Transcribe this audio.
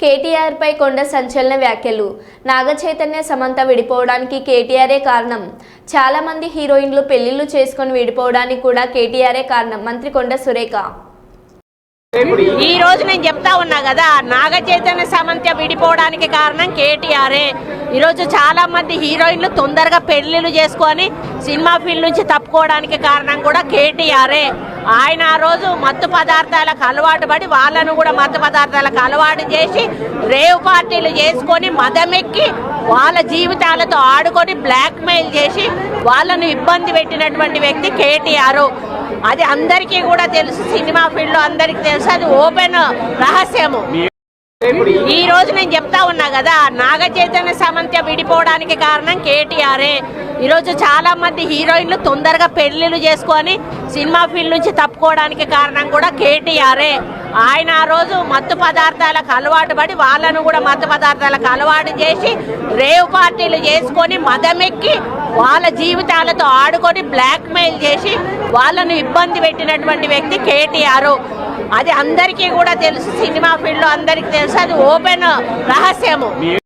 కేటీఆర్ పై కొండ సంచలన వ్యాఖ్యలు. నాగచైతన్య సమంత విడిపోవడానికి కేటీఆరే కారణం. చాలా మంది హీరోయిన్లు పెళ్ళిళ్ళు చేసుకొని విడిపోవడానికి కూడా కేటీఆరే కారణం. మంత్రి కొండ సురేఖ. ఈ రోజు నేను చెప్తా ఉన్నా కదా నాగ చైతన్య సమంత విడిపోవడానికి కారణం కేటీఆరే. ఈరోజు చాలా మంది హీరోయిన్లు తొందరగా పెళ్ళిళ్ళు చేసుకొని సినిమా ఫీల్డ్ నుంచి తప్పుకోవడానికి కారణం కూడా కేటీఆరే. ఆయన ఆ రోజు మత్తు పదార్థాలకు అలవాటు పడి వాళ్ళను కూడా మత్తు పదార్థాలకు అలవాటు చేసి రేవ్ పార్టీలు చేసుకొని మదమెక్కి వాళ్ళ జీవితాలతో ఆడుకొని బ్లాక్మెయిల్ చేసి వాళ్ళను ఇబ్బంది పెట్టినటువంటి వ్యక్తి కేటీఆర్. అది అందరికీ కూడా తెలుసు సినిమా ఫీల్డ్ అందరికీ తెలుసు అది ఓపెన్ రహస్యము. ఈ రోజు నేను చెప్తా ఉన్నా కదా నాగ చైతన్య సమంత విడిపోవడానికి కారణం కేటీఆరే. ఈరోజు చాలా మంది హీరోయిన్లు తొందరగా పెళ్ళిళ్ళు చేసుకొని సినిమా ఫీల్డ్ నుంచి తప్పుకోవడానికి కారణం కూడా కేటీఆరే ఆయన ఆ రోజు మత్తు పదార్థాలకు అలవాటు పడి వాళ్ళను కూడా మత్తు పదార్థాలకు అలవాటు చేసి రేవ్ పార్టీలు చేసుకొని మదమెక్కి వాళ్ళ జీవితాలతో ఆడుకొని బ్లాక్మెయిల్ చేసి వాళ్ళను ఇబ్బంది పెట్టినటువంటి వ్యక్తి కేటీఆర్. అది అందరికీ కూడా తెలుసు సినిమా ఫీల్డ్లో అందరికీ తెలుసు అది ఓపెన్ రహస్యము.